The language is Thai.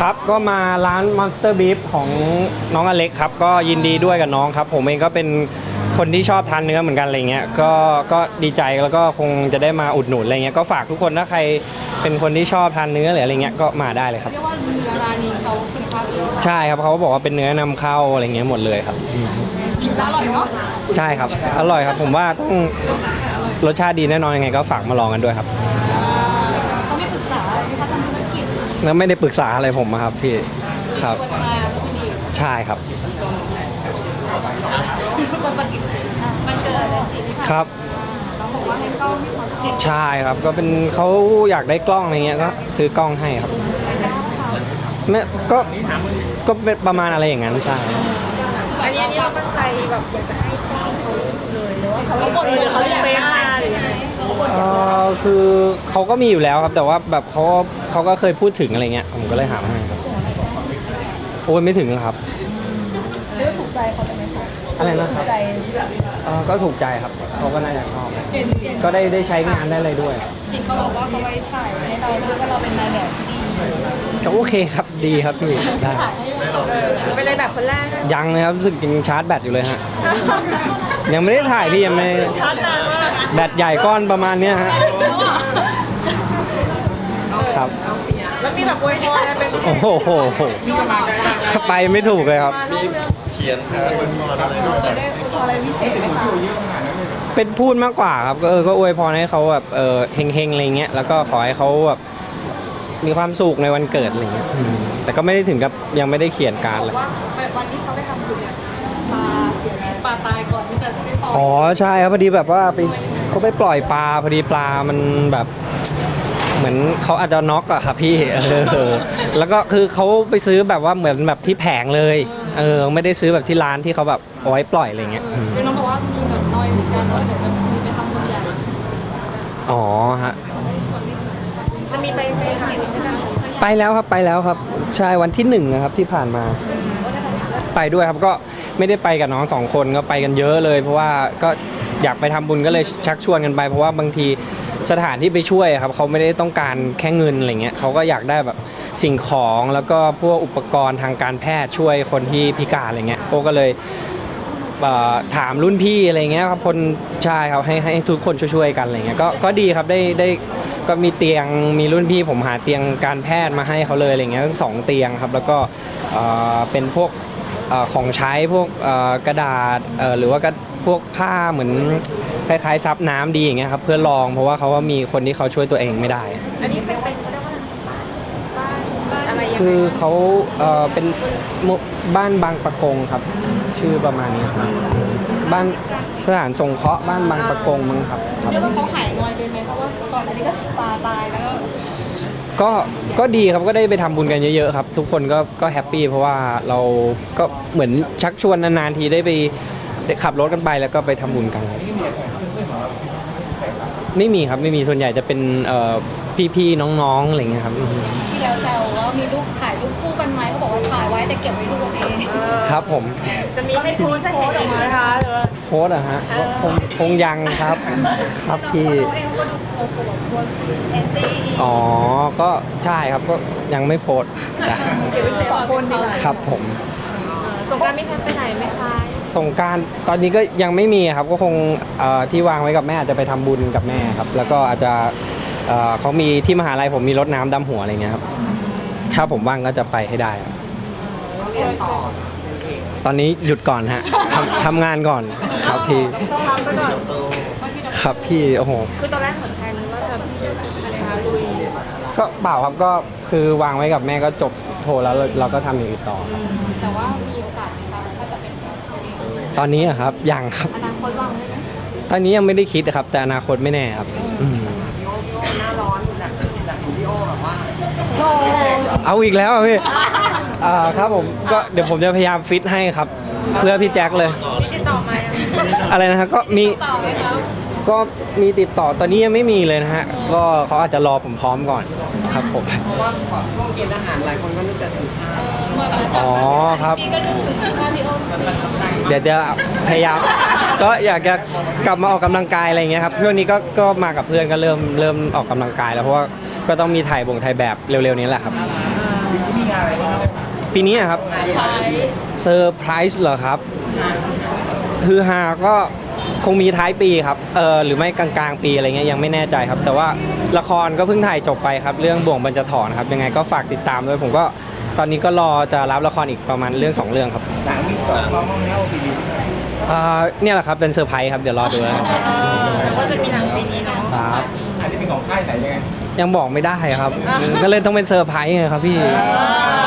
ครับก็มาร้าน Monster Beef ของน้องอเล็กครับ ก็ยินดีด้วยกับน้องครับ ผมเองก็เป็นคนที่ชอบทานเนื้อเหมือนกันอะไรเงี้ยก็ก็ดีใจแล้วก็คงจะได้มาอุดหนุนอะไรเงี้ยก็ฝากทุกคนถ้าใครเป็นคนที่ชอบทานเนื้อหรืออะไรเงี้ยก็มาได้เลยครับ เรียกว่าเนื้อร้านนี้เขาคุณภาพดีใช่ครับเขาบอกว่าเป็นเนื้อนำเข้าอะไรเงี้ยหมดเลยครับชิมแล้วอร่อยเนาะใช่ครับ อร่อยครับผมว่าต้องรสชาติดีแน่นอนยังไงก็ฝากมาลองกันด้วยครับอ่าเขาไม่ปรึกษาอะไรไหมคะทำธุรกิจ แล้วไม่ได้ปรึกษาอะไรผมอะครับพี่ครับชวนมาก็คือดีใช่ครับคนปฏิมันเกิดอะไรจีนที่ผ่านครับเขาบอกว่าให้กล้องที่เขาชอบใช่ครับก็เป็นเขาอยากได้กล้องอะไรเงี้ยก็ซื้อกล้องให้ครับไม่ก็ก็เป็นประมาณอะไรอย่างนั้นใช่ อันนี้เราตั้งใจแบบอยากจะให้กล้องเขาเลยหรือว่าเขาบ่นเลยเขาอยากได้หรือยังไง เออ คือเขาก็มีอยู่แล้วครับ แต่ว่าแบบเขาเขาก็เคยพูดถึงอะไรเงี้ย ผมก็เลยหามาให้ครับโอ้ยไม่ถึงครับ เรื่องถูกใจเขาเลยไหมคะอะไรนะครับ ใจเออก็ถูกใจครับเขาก็น่าจะชอบเห็นเห็นก็ได้ได้ใช้งานได้เลยด้วยเห็นเขาบอกว่าเขาไว้ถ่ายให้เราด้วยว่าเราเป็นนายแบบที่ดีก็โอเคครับดีครับพี่ได้ถ่ายให้เราเลยเป็นเลยแบบคนแรกด้วยยังเลยครับรู้สึกยังชาร์จแบตอยู่เลยฮะ ยังไม่ได้ถ่ายพี่ยังไม่ชาร์จนานมาก แบตใหญ่ก้อนประมาณเนี้ยฮะครับแล้วมีแบบอวยพรอะไรเป็นพิเศโอ้ษโหไปไม่ถูกเลยครับมาเล่าเรื่องเขียนแทนเป็นพรอะไรนอกจากได้อวยพรอะไรพิเศษไหมคะเป็นพูดมากกว่าครับก็เออก็อวยพรให้เขาแบบเออเฮงๆอะไรเงี้ยแล้วก็ขอให้เขาแบบมีความสุขในวันเกิดอะไรเงี้ยอืมแต่ก็ไม่ได้ถึงกับยังไม่ได้เขียนการดบเลอยกว่าวันที่เขาไปทำบุญเนี่ยปลาเสียชีวิตปลาตายก่อนที่จะได้ปล่อยอ๋อใช่ครับพอดีแบบว่าไป เขาไปปล่อยปลาพอดีปลามันแบบเหมือนเขาอาจจะน็อกอะครับพี่เออแล้วก็คือเขาไปซื้อแบบว่าเหมือนแบบที่แผงเลยเออไม่ได้ซื้อแบบที่ร้านที่เขาแบบเอาไว้ปล่อยอะไรเงี้ยอืมคือน้องบอกว่ามีแบบน้อยเหมือนกันว่าเดี๋ยวจะมีไปทำบุญใหญ่อ๋อฮะได้ชวนที่เขาแบบไปทำบุญจะมีไปไปไปเห็นถ่ายเขารูปทำบุญสักอย่างไปแล้วครับไปแล้วครับใช่วันที่หนึ่งนะครับที่ผ่านมา ไปด้วยครับก็ไม่ได้ไปกับน้องสองคนก็ไปกันเยอะเลย เพราะว่าก็ อยากไปทำบุญก็เลยชักชวนกันไป เพราะว่าบางทีสถานที่ไปช่วยครับเขาไม่ได้ต้องการแค่เงินอะไรเงี้ยเขาก็อยากได้แบบสิ่งของแล้วก็พวกอุปกรณ์ทางการแพทย์ช่วยคนที่พิการอะไรเงี้ยโอ้ก็เลยถามรุ่นพี่อะไรเงี้ยครับคนใช่ครับให้ให้ทุกคนช่วยๆกันอะไรเงี้ยก็ก็ดีครับได้ได้ก็มีเตียงมีรุ่นพี่ผมหาเตียงการแพทย์มาให้เขาเลยอะไรเงี้ยทั้งสองเตียงครับ แล้วก็เป็นพวกของใช้พวกกระดาษหรือว่า พวกผ้าเหมือนคล้ายๆซับน้ำดีอย่างเงี้ยครับเพื่อลองเพราะว่าเขาว่ามีคนที่เขาช่วยตัวเองไม่ได้ อันนี้เป็นเป็นเขาเรียกว่าบ้านบ้านอะไรยังคืไงอเขาเอ่อเป็นหมู่บ้านบางปะกงครับ ชื่อประมาณนี้ครับบ้านสถานสงเคราะห์บ้านบางปะกงมั้งครับครับ เรียกว่าเขาหายงอยเลยไหมเพราะว่าก่อนอันนี้ก็ปลาตายแล้วก็ก็ก็ดีครับก็ได้ไปทำบุญกันเยอะๆครับ ทุกคนก็ก็แฮปปี้เพราะว่าเราก็เหมือนชักชวนนานๆทีได้ไป ได้ขับรถกันไปแล้วก็ไปทำบุญกันครับไม่มีครับไม่มีส่วนใหญ่จะเป็นเอ่อพี่ๆน้องๆอะไรเงี้ยครับอืมที่แล้วแซวว่ามีรูปถ่ายรูปคู่กันไหมเขาบอกว่าถ่ายไว้แต่เก็บไว้ดูกันเอง ครับผมจะมีให้โพสต์จะเห็นออกมาไหมคะหรือว่าโพสต์อะฮะก็คงคงยังครับ ครับพี่ เราเองก็ดูโอ้โหตัวแอนตี้อีกอ๋อ ก็ใช่ครับก็ยังไม่โพสต์จ้ะเก็บไว้สองคนดีกว่าครับผม สงกรานต์มีแพลนไปไหนไหมคะ สงกรารตอนนี้ก็ยังไม่มีครับก็คงเอ่อที่วางไว้กับแม่อาจจะไปทำบุญกับแม่ครับ แล้วก็อาจจะเอ่อเขามีที่มหาลัยผมมีรถน้ำดำหัวอะไรเงี้ยครับถ้าผมว่างก็จะไปให้ได้ครับตอนนี้หยุดก่อนฮะทำทำงานก่อนครับพี่ต้องรับไปก่อนครับพี่โอ้โหคือตอนแรกเหมือนแพลนว่าจะอะไรคะลุยก็เปล่าครับก็คือวางไว้กับแม่ก็จบโทรแล้วเราเราก็ทำอย่างอื่นต่อครับแต่ว่ามีโอกาส ตอนนี้อะครับยังครับ อนาคตวางได้ไหมตอนนี้ยังไม่ได้คิดครับ แต่อนาคตไม่แน่ครับอืมหน้าร้อนแบบแบบวิดีโอแบบว่าเอาอีกแล้วอะพี่อ่าครับผมก็เดี๋ยวผมจะพยายามฟิตให้ครับ เพื่อพี่แจ็คเลยมีติดต่อมายังอะไรนะฮะก็มี ต่อไหมคะ ก็มีติดต่อตอนนี้ยังไม่มีเลยนะฮะ ก็เขาอาจจะรอผมพร้อมก่อนครับผม เพราะว่าช่วงกินอาหารหลายคนก็นึกแต่ถึงข้าวเมื่อมาจากอ๋อครับ พี่ก็นึกถึงภาพพี่โอ้มีเดี๋ยวจะพยายามก็อยากจะกลับมาออกกำลังกายอะไรเงี้ยครับช่วงนี้ก็ก็มากับเพื่อนก็เริ่มเริ่มออกกำลังกายแล้วเพราะว่าก็ต้องมีถ่ายบ่งถ่ายแบบเร็วๆนี้แหละครับ มีงานอะไรปีนี้อะครับท้ายเซอร์ไพรส์เหรอครับ คือฮาก็ คงมีท้ายปีครับเออหรือไม่กลางๆ ปีอะไรเงี้ยยังไม่แน่ใจครับ แต่ว่าละครก็เพิ่งถ่ายจบไปครับ เรื่องบ่วงบรรจถอนครับยังไงก็ฝากติดตามด้วยผมก็ตอนนี้ก็รอจะรับละครอีกประมาณเรื่องสองเรื่องครับหนังมีต่อความมั่งแล้วปีนี้อ่าเนี่ยแหละครับเป็นเซอร์ไพรส์ครับเดี๋ยวรอดูแล้วกันแต่ว่าจะมีหนังปีนี้เนาะครับอาจจะเป็นของค่ายไหนยังไงยังบอกไม่ได้ครับก็เลยต้องเป็นเซอร์ไพรส์ไงครับพี่เ